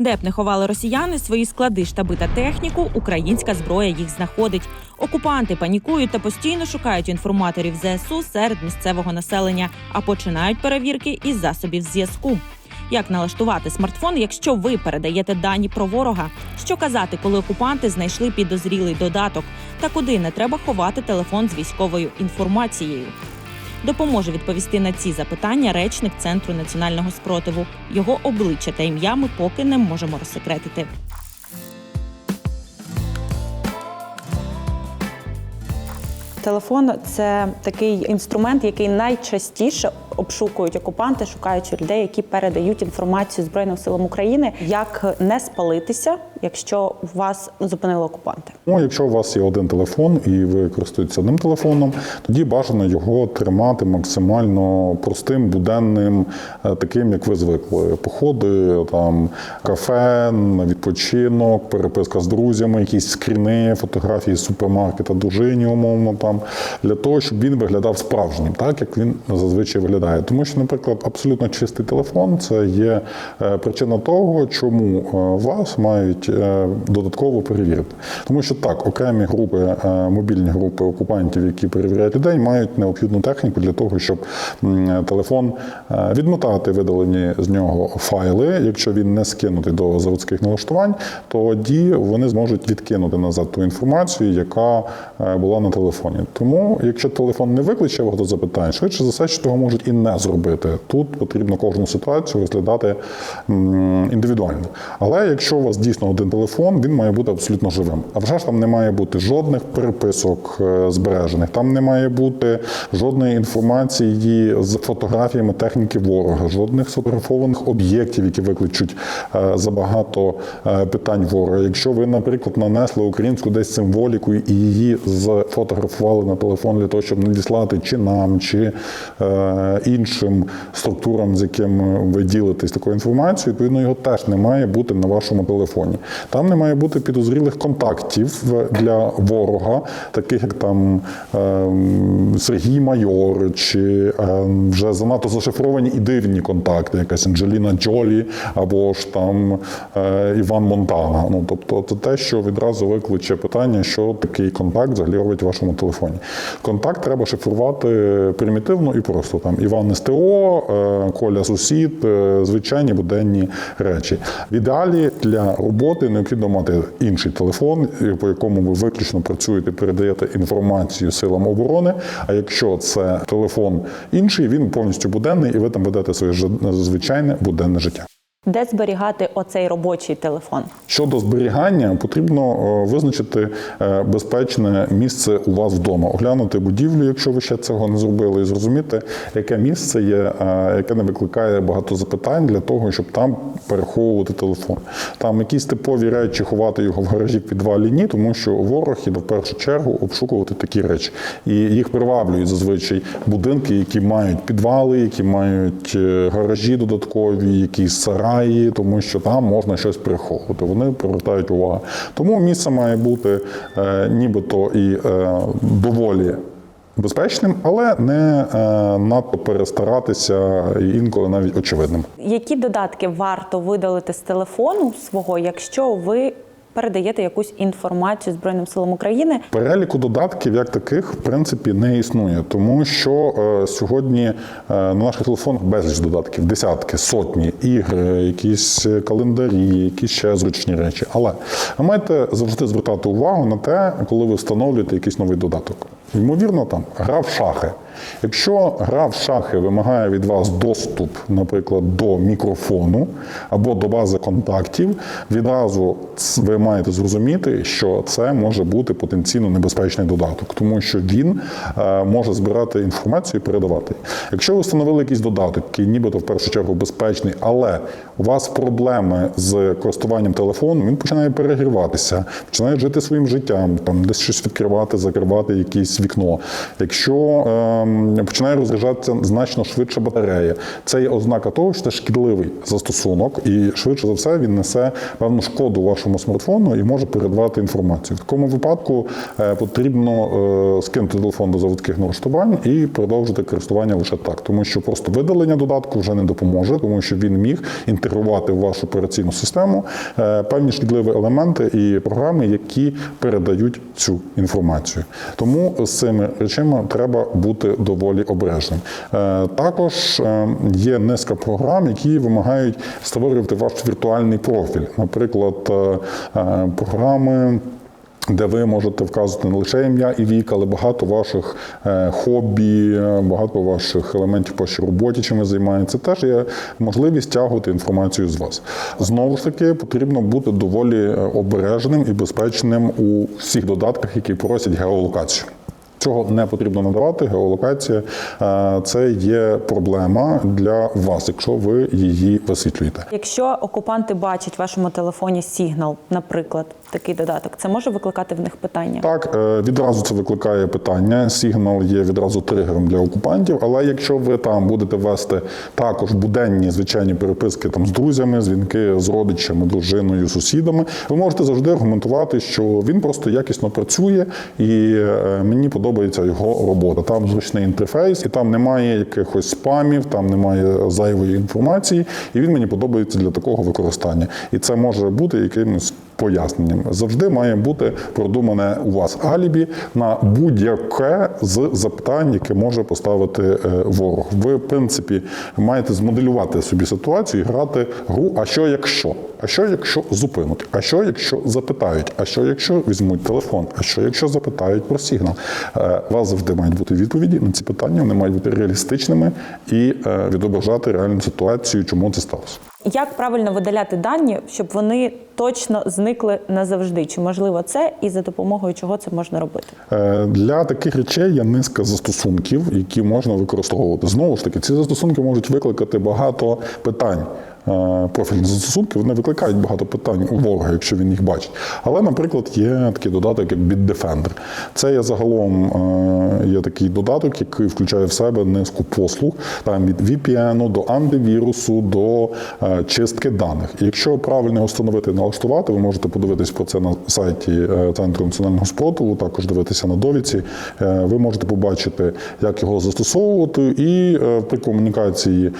Де б не ховали росіяни свої склади, штаби та техніку, українська зброя їх знаходить. Окупанти панікують та постійно шукають інформаторів ЗСУ серед місцевого населення, а починають перевірки із засобів зв'язку. Як налаштувати смартфон, якщо ви передаєте дані про ворога? Що казати, коли окупанти знайшли підозрілий додаток? Та куди не треба ховати телефон з військовою інформацією? Допоможе відповісти на ці запитання речник Центру національного спротиву. Його обличчя та ім'я ми поки не можемо розсекретити. Телефон це такий інструмент, який найчастіше обшукують окупанти, шукаючи людей, які передають інформацію Збройним силам України, як не спалитися, якщо вас зупинили окупанти. Ну, якщо у вас є один телефон і ви користуєтеся одним телефоном, тоді бажано його тримати максимально простим, буденним, е, таким, як ви звикли. Походи, там кафе, відпочинок, переписка з друзями, якісь скріни, фотографії з супермаркета дружині, умовно там, для того, щоб він виглядав справжнім, так як він зазвичай виглядає. Тому що, наприклад, абсолютно чистий телефон це є е, причина того, чому е, вас мають е, додатково перевірити. Тому що так, окремі групи, мобільні групи окупантів, які перевіряють людей, мають необхідну техніку для того, щоб телефон відмотати видалені з нього файли. Якщо він не скинутий до заводських налаштувань, тоді вони зможуть відкинути назад ту інформацію, яка була на телефоні. Тому, якщо телефон не викличе багато запитань, швидше за все, що того можуть і не зробити. Тут потрібно кожну ситуацію розглядати індивідуально. Але якщо у вас дійсно один телефон, він має бути абсолютно живим. А вже ж там не має бути жодних переписок е, збережених, там не має бути жодної інформації з фотографіями техніки ворога, жодних сфотографованих об'єктів, які викличуть е, забагато е, питань ворога. Якщо ви, наприклад, нанесли українську десь символіку і її зфотографували на телефон для того, щоб надіслати чи нам, чи іншим структурам, з якими ви ділитесь такою інформацією, відповідно, його теж не має бути на вашому телефоні. Там не має бути підозрілих контактів для ворога, таких як там е, Сергій Майор, чи е, вже занадто зашифровані і дивні контакти, якась Анджеліна Джолі або ж там е, Іван Монтана. Ну тобто, це те, що відразу викличе питання, що такий контакт взагалі робить в вашому телефоні. Контакт треба шифрувати примітивно і просто там Іван СТО, е, Коля сусід, е, звичайні буденні речі. В ідеалі для роботи необхідно мати інший телефон, по якому ви виключно працюєте, передаєте інформацію силам оборони. А якщо це телефон інший, він повністю буденний, і ви там ведете своє звичайне буденне життя. Де зберігати оцей робочий телефон? Щодо зберігання, потрібно е, визначити е, безпечне місце у вас вдома, оглянути будівлю, якщо ви ще цього не зробили, і зрозуміти, яке місце є, е, яке не викликає багато запитань для того, щоб там переховувати телефон. Там якісь типові речі ховати його в гаражі в підвалі ні, тому що ворог іде в першу чергу обшукувати такі речі. І їх приваблюють зазвичай будинки, які мають підвали, які мають гаражі додаткові, якісь сараї, тому що там можна щось приховувати. Вони привертають увагу. Тому місце має бути е, нібито і е, доволі. Безпечним, але не е, надто перестаратися інколи навіть очевидним. Які додатки варто видалити з телефону свого, якщо ви передаєте якусь інформацію Збройним силам України? Переліку додатків як таких в принципі не існує, тому що е, сьогодні е, на наших телефонах безліч додатків, десятки, сотні ігри, якісь календарі, якісь ще зручні речі. Але ви маєте завжди звертати увагу на те, коли ви встановлюєте якийсь новий додаток. Ймовірно, там гра в шахи. Якщо гра в шахи вимагає від вас доступ, наприклад, до мікрофону або до бази контактів, відразу ви маєте зрозуміти, що це може бути потенційно небезпечний додаток, тому що він е, може збирати інформацію і передавати. Якщо ви встановили якийсь додаток, який нібито в першу чергу безпечний, але у вас проблеми з користуванням телефоном, він починає перегріватися, починає жити своїм життям, там десь щось відкривати, закривати якесь вікно. Якщо ем, починає розряджатися значно швидше батарея, це є ознака того, що це шкідливий застосунок, і швидше за все він несе певну шкоду вашому смартфону і може передавати інформацію. В такому випадку е, потрібно е, скинути телефон до заводських налаштувань і продовжити користування лише так, тому що просто видалення додатку вже не допоможе, тому що він міг інтегрувати в вашу операційну систему е, певні шкідливі елементи і програми, які передають цю інформацію. Тому з цими речами треба бути доволі обережним. Е, Також е, є низка програм, які вимагають створювати ваш віртуальний профіль. Наприклад, е, програми. Де ви можете вказувати не лише ім'я і вік, але багато ваших хобі, багато ваших елементів по роботі, чим ви займаєтеся. Теж є можливість тягувати інформацію з вас. Знову ж таки, потрібно бути доволі обережним і безпечним у всіх додатках, які просять геолокацію. Цього не потрібно надавати. Геолокація е, це є проблема для вас, якщо ви її висвітлюєте. Якщо окупанти бачать в вашому телефоні сигнал, наприклад, такий додаток, це може викликати в них питання. Так, е, відразу це викликає питання. Сигнал є відразу тригером для окупантів. Але якщо ви там будете вести також буденні звичайні переписки там з друзями, дзвінки з родичами, дружиною, сусідами, ви можете завжди аргументувати, що він просто якісно працює і е, мені подобається його робота. Там зручний інтерфейс, і там немає якихось спамів, там немає зайвої інформації, і він мені подобається для такого використання. І це може бути якимось поясненням. Завжди має бути продумане у вас алібі на будь-яке з запитань, яке може поставити е, ворог. Ви, в принципі, маєте змоделювати собі ситуацію і грати гру. А що якщо? А що якщо зупинуть? А що якщо запитають? А що якщо візьмуть телефон? А що якщо запитають про сигнал? Е, вас завжди мають бути відповіді на ці питання. Вони мають бути реалістичними і е, відображати реальну ситуацію, чому це сталося. Як правильно видаляти дані, щоб вони точно зникли назавжди? Чи можливо це і за допомогою чого це можна робити? Е, Для таких речей є низка застосунків, які можна використовувати. Знову ж таки, ці застосунки можуть викликати багато питань. Е, Профільні застосунки вони викликають багато питань у ворога, якщо він їх бачить. Але, наприклад, є такий додаток, як Bitdefender. Це є загалом е, є такий додаток, який включає в себе низку послуг там від VPN до антивірусу до е, чистки даних. Якщо правильно його встановити і налаштувати, ви можете подивитись про це на сайті Центру національного спротиву, також дивитися на довідці. Ви можете побачити, як його застосовувати, і при комунікації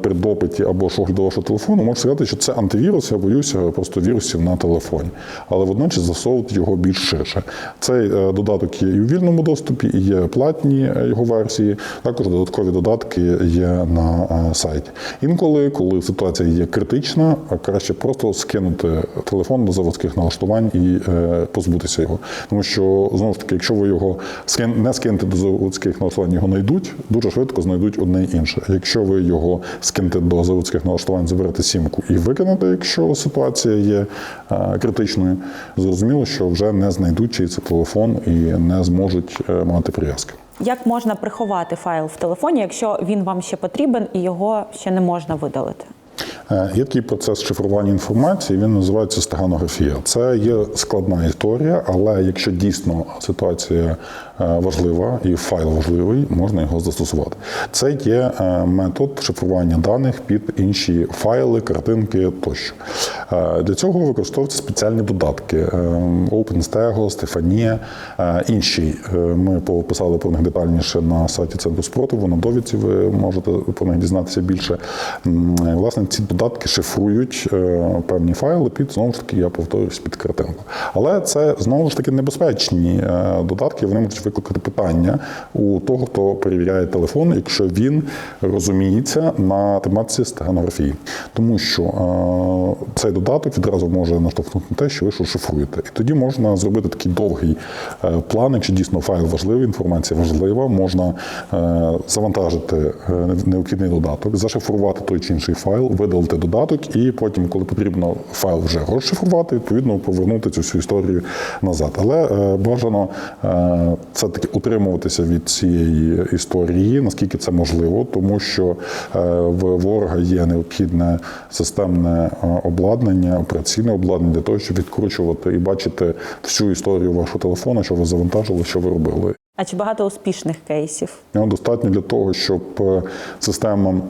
при допиті або ж огляду вашого телефону можете сказати, що це антивірус, я боюся просто вірусів на телефоні. Але водночас застосовувати його більш ширше. Цей е, додаток є і у вільному доступі, і є платні е, його версії. Також додаткові додатки є на е, сайті. Інколи, коли ситуація є критична, краще просто скинути телефон до заводських налаштувань і позбутися його. Тому що знову ж таки, якщо ви його не скинете до заводських налаштувань, його знайдуть, дуже швидко знайдуть одне і інше. Якщо ви його скинете до заводських налаштувань, заберете сімку і викинете, якщо ситуація є критичною, зрозуміло, що вже не знайдуть чий це телефон і не зможуть е, мати прив'язки. Як можна приховати файл в телефоні, якщо він вам ще потрібен і його ще не можна видалити? Е, Є такий процес шифрування інформації, він називається стеганографія. Це є складна історія, але якщо дійсно ситуація важлива і файл важливий, можна його застосувати. Це є е, метод шифрування даних під інші файли, картинки тощо. Е, Для цього використовуються спеціальні додатки: е, OpenStego, Stefania, е, інші. Е, Ми пописали про них детальніше на сайті Центру спротиву. На довідці ви можете про них дізнатися більше. Е, Власне, ці додатки шифрують е, певні файли під знову ж таки, я повторюсь, під картинку. Але це знову ж таки небезпечні е, додатки. Вони можуть викликати питання у того, хто перевіряє телефон, якщо він розуміється на тематиці стеганографії. Тому що е, цей додаток відразу може наштовхнути на те, що ви що шифруєте. І тоді можна зробити такий довгий е, план, якщо дійсно файл важливий, інформація важлива, можна е, завантажити е, необхідний додаток, зашифрувати той чи інший файл, видалити додаток, і потім, коли потрібно файл вже розшифрувати, відповідно повернути цю всю історію назад. Але е, бажано е, все таки утримуватися від цієї історії, наскільки це можливо, тому що е, в ворога є необхідне системне е, обладнання, операційне обладнання для того, щоб відкручувати і бачити всю історію вашого телефону, що ви завантажили, що ви робили. А чи багато успішних кейсів? Достатньо для того, щоб е, система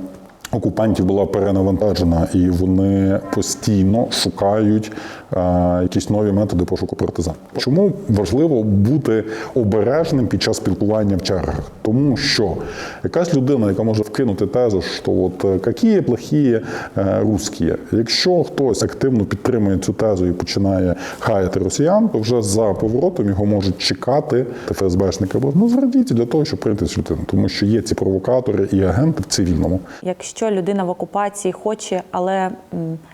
окупантів була перенавантажена, і вони постійно шукають е, якісь нові методи пошуку партизан. Чому важливо бути обережним під час спілкування в чергах? Тому що якась людина, яка може вкинути тезу, що от е, які плохі е, русські, якщо хтось активно підтримує цю тезу і починає хаяти росіян, то вже за поворотом його можуть чекати ФСБшники або ну зрадіться для того, щоб прийти цю людину, тому що є ці провокатори і агенти в цивільному. Якщо людина в окупації хоче, але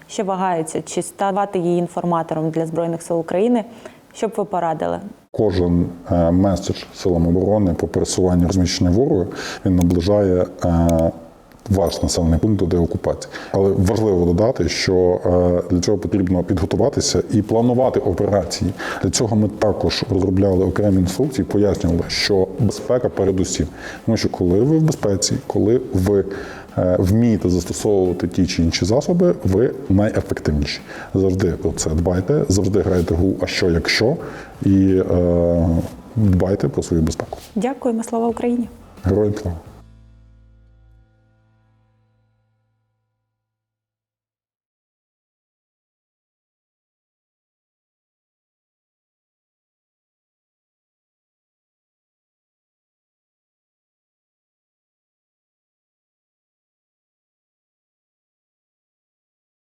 ще вагається, чи ставати її інформатором для збройних сил України, що б ви порадили? Кожен е, меседж силам оборони по пересуванню розміщення ворога він наближає е, ваш населений пункт до деокупації. Але важливо додати, що е, для цього потрібно підготуватися і планувати операції. Для цього ми також розробляли окремі інструкції, пояснювали, що безпека передусім. Тому що коли ви в безпеці, коли ви вмієте застосовувати ті чи інші засоби, ви найефективніші. Завжди про це дбайте, завжди грайте гру, а що якщо, і е, дбайте про свою безпеку. Дякуємо, слава Україні! Героям слава!